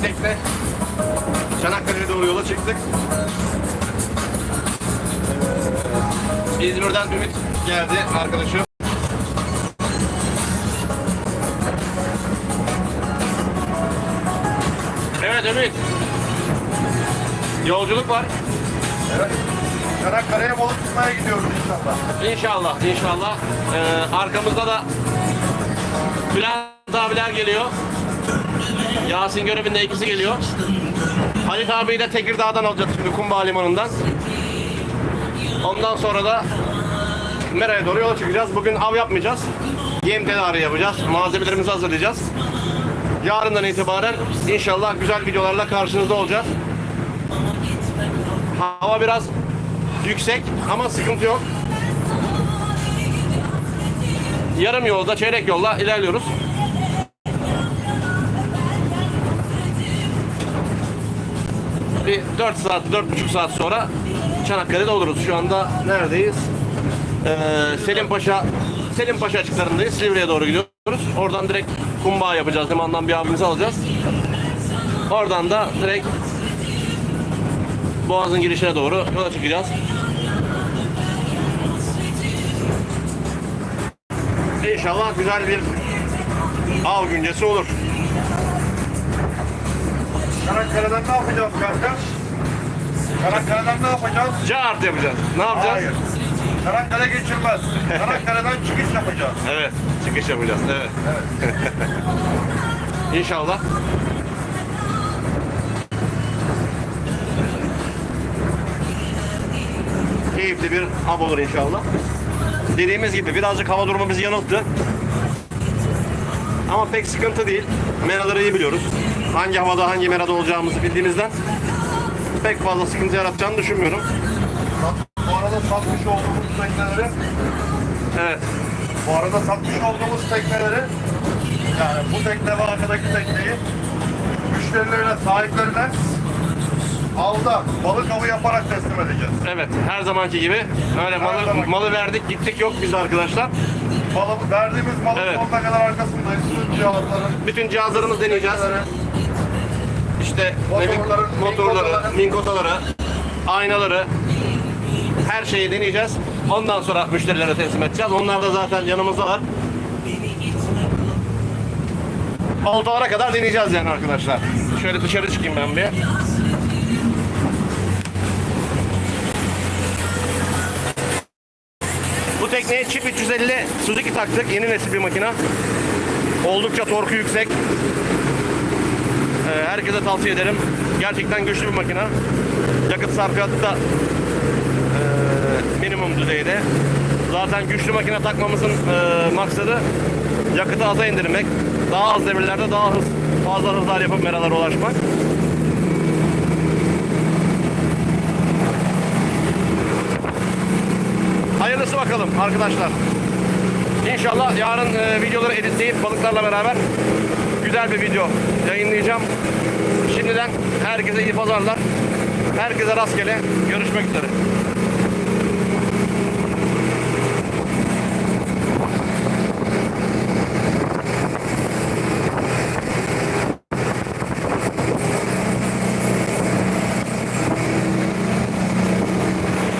tekne. Çanakkale'ye doğru yola çıktık. İzmir'den Ümit geldi arkadaşım. Evet Ümit. Yolculuk var. Evet. Çanakkale'ye balık tutmaya gidiyoruz inşallah. İnşallah, inşallah. Ee, arkamızda da Bülent abiler geliyor. Yasin görevinde ikisi geliyor. Halit abiyi de Tekirdağ'dan alacağız şimdi Kumbağ Limanı'ndan. Ondan sonra da Mera'ya doğru yola çıkacağız. Bugün av yapmayacağız. Yem tedariği yapacağız. Malzemelerimizi hazırlayacağız. Yarından itibaren inşallah güzel videolarla karşınızda olacağız. Hava biraz yüksek ama sıkıntı yok. Yarım yolda, çeyrek yolla ilerliyoruz. Bir 4 saat, 4,5 saat sonra Çanakkale'de oluruz. Şu anda neredeyiz? Ee, Selim Paşa Selim Paşa açıklarındayız. Silivri'ye doğru gidiyoruz. Oradan direkt Kumbağ yapacağız. Limandan bir abimizi alacağız. Oradan da direkt Boğaz'ın girişine doğru yola çıkacağız. İnşallah güzel bir av güncesi olur. Çanakkale'den ne yapacağız kanka? Çanakkale'den ne yapacağız? Cart yapacağız. Ne yapacağız? Hayır. Çanakkale geçilmez. Çanakkale'den çıkış yapacağız. Evet. Çıkış yapacağız. Evet. Evet. İnşallah. Keyifli bir av olur inşallah. Dediğimiz gibi birazcık hava durumu bizi yanılttı. Ama pek sıkıntı değil. Meraları iyi biliyoruz. Hangi havada hangi merada olacağımızı bildiğimizden pek fazla sıkıntı yaratacağını düşünmüyorum. Bu arada satmış olduğumuz tekneleri, Evet. bu arada satmış olduğumuz tekneleri, yani bu tekne ve arkadaki tekneyi müşterilerine, sahiplerine avda balık avı yaparak teslim edeceğiz. Evet. Her zamanki gibi öyle malı, zamanki malı verdik gittik yok biz arkadaşlar. Balık, verdiğimiz malın Evet. sonuna kadar arkasındayız. Bütün cihazların, Bütün cihazlarımızı deneyeceğiz. İşte Motorların, motorları, minkotaları. aynaları her şeyi deneyeceğiz. Ondan sonra müşterilere teslim edeceğiz. Onlar da zaten yanımızdalar. Oltalara kadar deneyeceğiz yani arkadaşlar. Şöyle dışarı çıkayım ben bir. Tekneye çift 350 Suzuki taktık. Yeni nesil bir makina. Oldukça torku yüksek. Ee, herkese tavsiye ederim. Gerçekten güçlü bir makina. Yakıt sarfiyatı da ee, minimum düzeyde. Zaten güçlü makine takmamızın ee, maksadı yakıtı aza indirmek. Daha az devirlerde daha hız, fazla hızlar yapıp meralara ulaşmak. Hayırlısı bakalım arkadaşlar. İnşallah yarın e, videoları editleyip balıklarla beraber güzel bir video yayınlayacağım. Şimdiden herkese iyi pazarlar. Herkese rastgele. Görüşmek üzere.